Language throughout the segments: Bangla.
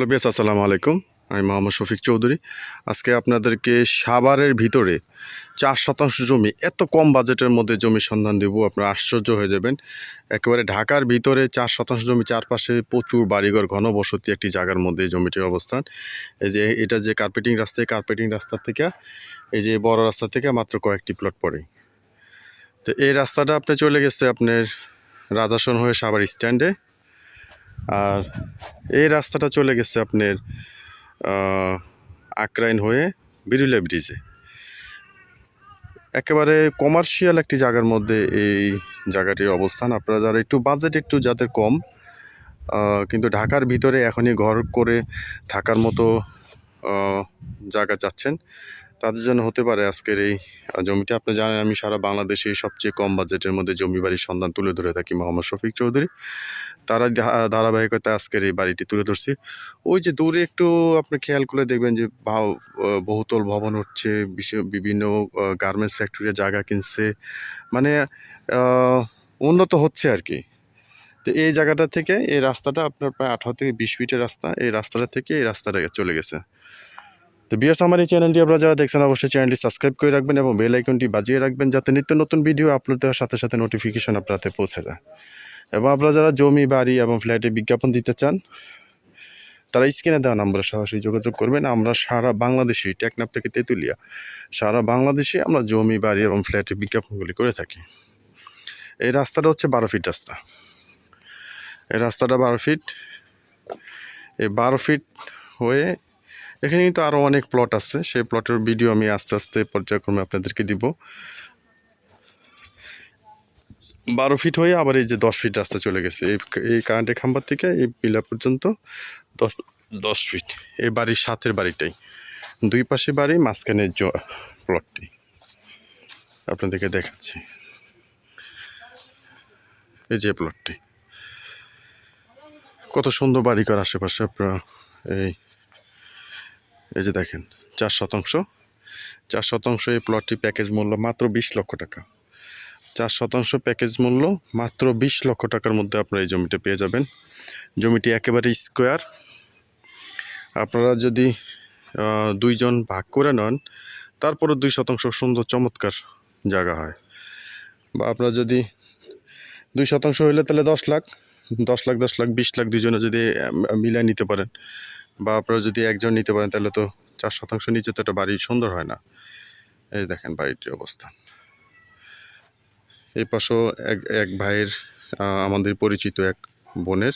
হ্যালো আসসালামু আলাইকুম। আমি মোহাম্মদ শফিক চৌধুরী। আজকে আপনাদেরকে সাভারের ভিতরে চার শতাংশ জমি, এত কম বাজেটের মধ্যে জমির সন্ধান দেব, আপনারা আশ্চর্য হয়ে যাবেন। একেবারে ঢাকার ভিতরে চার শতাংশ জমি, চারপাশে প্রচুর বাড়িঘর, ঘনবসতি একটি জায়গার মধ্যে জমিটির অবস্থান। এই যে, এটা যে কার্পেটিং রাস্তায় কার্পেটিং রাস্তা থেকে, এই যে বড় রাস্তা থেকে মাত্র কয়েকটি প্লট পড়ে। তো এই রাস্তাটা আপনি চলে গেছে আপনার রাজাসন হয়ে সাভার স্ট্যান্ডে। আর এই রাস্তাটা চলে গেছে আপনার আকরাইন হয়ে বিরুলিয়া ব্রিজে। একেবারে কমার্শিয়াল একটি জায়গার মধ্যে এই জায়গাটির অবস্থান। আপনারা যারা একটু বাজেট একটু যাদের কম কিন্তু ঢাকার ভিতরে এখনই ঘর করে থাকার মতো জায়গা চাচ্ছেন তাদের জন্য হতে পারে আজকের এই জমিটা। আপনি জানেন আমি সারা বাংলাদেশে সবচেয়ে কম বাজেটের মধ্যে জমি বাড়ির সন্ধান তুলে ধরে থাকি মোহাম্মদ শফিক চৌধুরী। তারা ধারাবাহিকতা আজকের এই বাড়িটি তুলে ধরছি। ওই যে দূরে একটু আপনি খেয়াল করে দেখবেন যে বহুতল ভবন হচ্ছে বিভিন্ন গার্মেন্টস ফ্যাক্টরির জায়গা কিনছে। মানে উন্নত হচ্ছে আর কি। তো এই জায়গাটা থেকে এই রাস্তাটা আপনার প্রায় আঠারো থেকে বিশ ফিটের রাস্তা, এই রাস্তাটা থেকে এই রাস্তাটা চলে গেছে। তো বিয়াস আমার এই চ্যানেলটি আপনারা যারা দেখছেন, অবশ্যই চ্যানেলটি সাবস্ক্রাইব করে রাখবেন এবং বেল আইকনটি বাজিয়ে রাখবেন যাতে নিত্য নতুন ভিডিও আপলোড দেওয়ার সাথে সাথে নোটিফিকেশন আপনাতে পৌঁছে যায়। এবং আপনারা যারা জমি, বাড়ি এবং ফ্ল্যাটে বিজ্ঞাপন দিতে চান, তারা স্ক্রিনে দেওয়া নম্বরে সরাসরি যোগাযোগ করবেন। আমরা সারা বাংলাদেশে টেকনাপ থেকে তেঁতুলিয়া, সারা বাংলাদেশে আমরা জমি, বাড়ি এবং ফ্ল্যাটের বিজ্ঞাপনগুলি করে থাকি। এই রাস্তাটা হচ্ছে বারো ফিট রাস্তা। এই রাস্তাটা বারো ফিট এই বারো ফিট হয়ে এখানে কিন্তু আরও অনেক প্লট আছে। সেই প্লটের ভিডিও আমি আস্তে আস্তে পর্যায়ক্রমে আপনাদেরকে দিব। বারো ফিট হয়ে আবার এই যে দশ ফিট রাস্তা চলে গেছে। এই এই কারেন্টের খাম্বার থেকে এই পিলা পর্যন্ত দশ দশ ফিট এই বাড়ির সাথের বাড়িটাই। দুই পাশে বাড়ি মাঝখানের প্লটটি আপনাদেরকে দেখাচ্ছি। এই যে প্লটটি কত সুন্দর বাড়ি কর আশেপাশে আপনারা এই এই যে দেখেন, চার শতাংশ। চার শতাংশ এই প্লটটি প্যাকেজ মূল্য মাত্র বিশ লক্ষ টাকা। চার শতাংশ প্যাকেজ মূল্য মাত্র বিশ লক্ষ টাকার মধ্যে আপনারা এই জমিটা পেয়ে যাবেন। জমিটি একেবারে স্কোয়ার আপনারা যদি দুইজন ভাগ করে নেন তারপরে দুই শতাংশ সুন্দর চমৎকার জায়গা হয়। বা আপনারা যদি দুই শতাংশ হইলে তাহলে দশ লাখ দশ লাখ দশ লাখ, বিশ লাখ দুইজনে যদি মিলাই নিতে পারেন। বা আপনারা যদি একজন নিতে পারেন, তাহলে তো চার শতাংশ নিচে তো একটা বাড়ি সুন্দর হয় না। এই দেখেন বাড়িটির অবস্থা। এই পাশেও এক এক ভাইয়ের আমাদের পরিচিত এক বোনের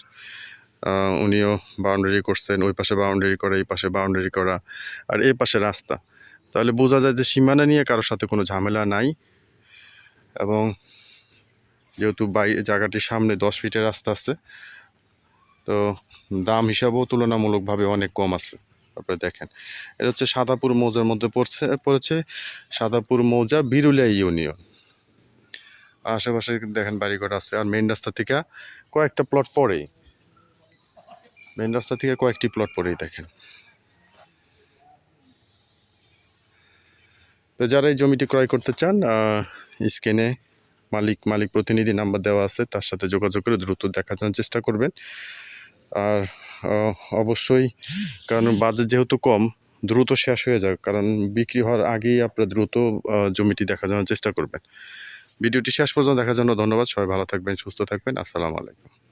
উনিও বাউন্ডারি করছেন, ওই পাশে বাউন্ডারি করা, এই পাশে বাউন্ডারি করা, আর এই পাশে রাস্তা। তাহলে বোঝা যায় যে সীমানা নিয়ে কারোর সাথে কোনো ঝামেলা নাই। এবং যেহেতু বাই, জায়গাটির সামনে দশ ফিটের রাস্তা আছে, তো দাম হিসাবেও তুলনামূলকভাবে অনেক কম আছে। আপনারা দেখেন। এটা হচ্ছে সাদাপুর মৌজার মধ্যে পড়ছে, পড়েছে সাদাপুর মৌজা বিরুলিয়া ইউনিয়ন। আশেপাশে দেখেন বাড়িঘর আছে আর মেইন রাস্তা থেকে কয়েকটা প্লট পরেই মেইন রাস্তা থেকে কয়েকটি প্লট পরেই দেখেন। তো যারা এই জমিটি ক্রয় করতে চান স্ক্রিনে মালিক মালিক প্রতিনিধি নাম্বার দেওয়া আছে, তার সাথে যোগাযোগ করে দ্রুত দেখার চেষ্টা করবেন। আর অবশ্যই, কারণ বাজেট যেহেতু কম, দ্রুত শেষ হয়ে যাক, কারণ বিক্রি হওয়ার আগেই আপনারা দ্রুত জমিটি দেখা যাওয়ার চেষ্টা করবেন। ভিডিওটি শেষ পর্যন্ত দেখার জন্য ধন্যবাদ, সবাই ভালো থাকবেন, সুস্থ থাকবেন, আসসালামু আলাইকুম।